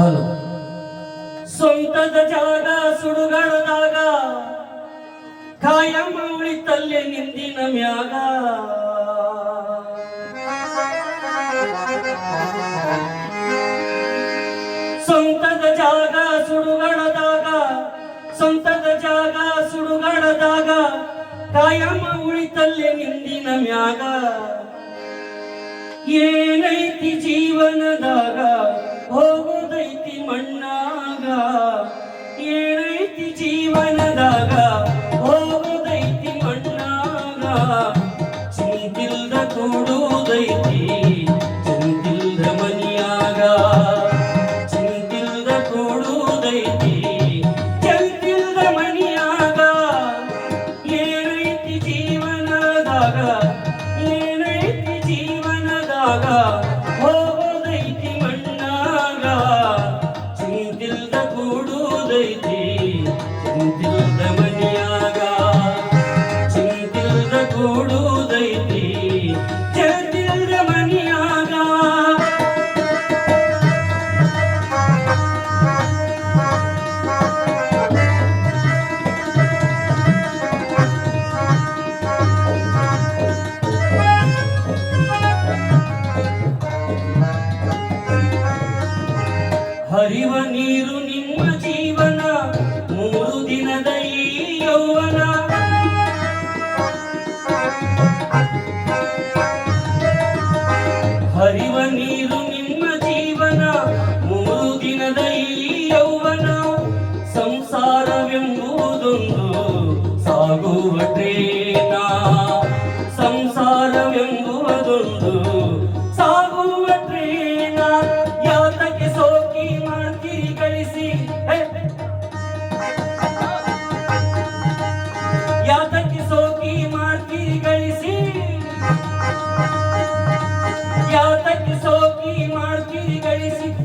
Hello. ಸ್ವಂತದ ಜಾಗ ಸುಡುಗಾಡದಾಗ ಕಾಯಂ ಉಳಿತಲ್ಲೇ ನಿಂದಿನ ಮ್ಯಾಗ. ಸ್ವಂತದ ಜಾಗ ಸುಡುಗಾಡದಾಗ ಸ್ವಂತದ ಜಾಗ ಸುಡುಗಾಡದಾಗ ಕಾಯಂ ಉಳಿತಲ್ಲೇ ನಿಂದಿನ ಮ್ಯಾಗ. ಏನೈತಿ ಜೀವನದಾಗ? மூடுதைத்து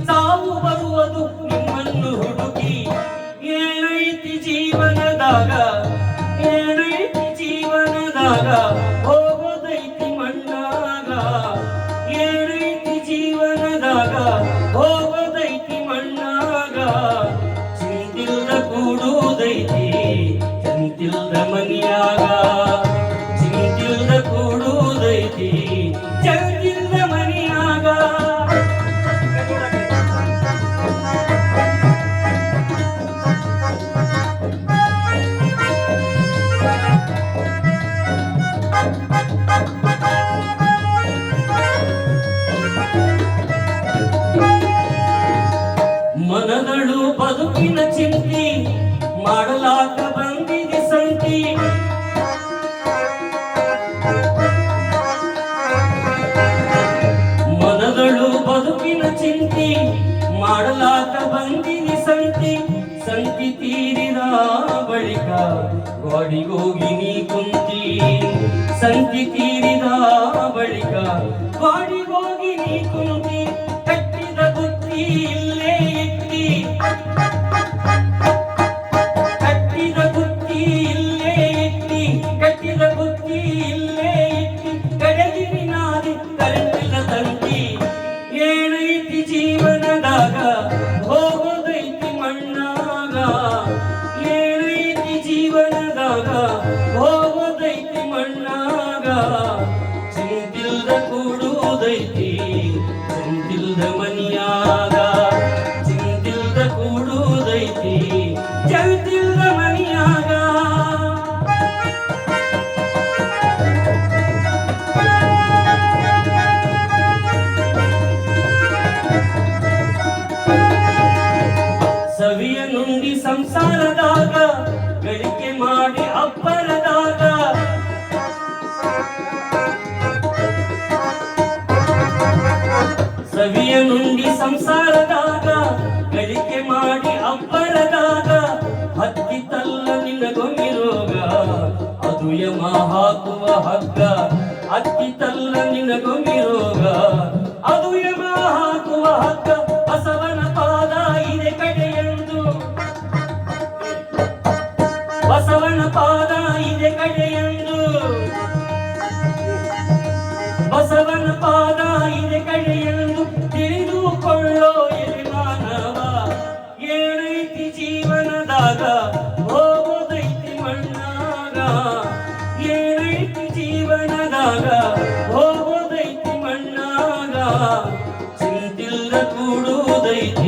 ಸಾವು ಬರುವುದು ನಿಮ್ಮನ್ನು ಹುಡುಕಿ. ಏನೈತಿ ಜೀವನದಾಗ ಏನೈತಿ ಜೀವನದಾಗ ಹೋಗೋದೈತಿ ಮಣ್ಣಾಗ. ಏನೈತಿ ಜೀವನದಾಗ ಹೋಗೋದೈತಿ ಮಣ್ಣಾಗ. ಚಿಂತಿಲ್ದ ಕೂಡುವುದೈತಿ ಚಿಂತಿಲ್ದ ಮನಿಯಾಗ. ಸಂತಿ ತೀರಿದ ಬಳಿಕ ಗಾಡಿಗೋಗಿ ನೀ ಕುಂತಿ ಸಂಕಿ ತೀರಿದ ಬಳಿಕ ಗಾಡಿಗೋಗಿ ನೀ ಕುಂತಿ ಜೀವನದಾಗ ಹೋಗೋದೈತಿ ಮಣ್ಣಾಗ ಸವಿಯ ನುಂಡಿ ಸಂಸಾರದಾಗ ಗಳಿಕೆ ಮಾಡಿ ಅಬ್ಬರದಾಗ ಹತ್ತಿತಲ್ಲ ನಿನಗೊಮ್ಮೆ ರೋಗ. ಅದು ಯಮ ಹಾಕುವ ಹಗ್ಗ ಹತ್ತಿತಲ್ಲ ನಿನಗೊಮ್ಮೆ ರೋಗ. ಮಣ್ಣಾಗ ಹೋಗುದೈತಿ ಮಣ್ಣಾಗ ಏನೈತಿ ಜೀವನದಾಗ ಹೋಗುದೈತಿ ಮಣ್ಣಾಗ ಚಿಂತಿಲ್ಲ ಕೂಡುದೈತಿ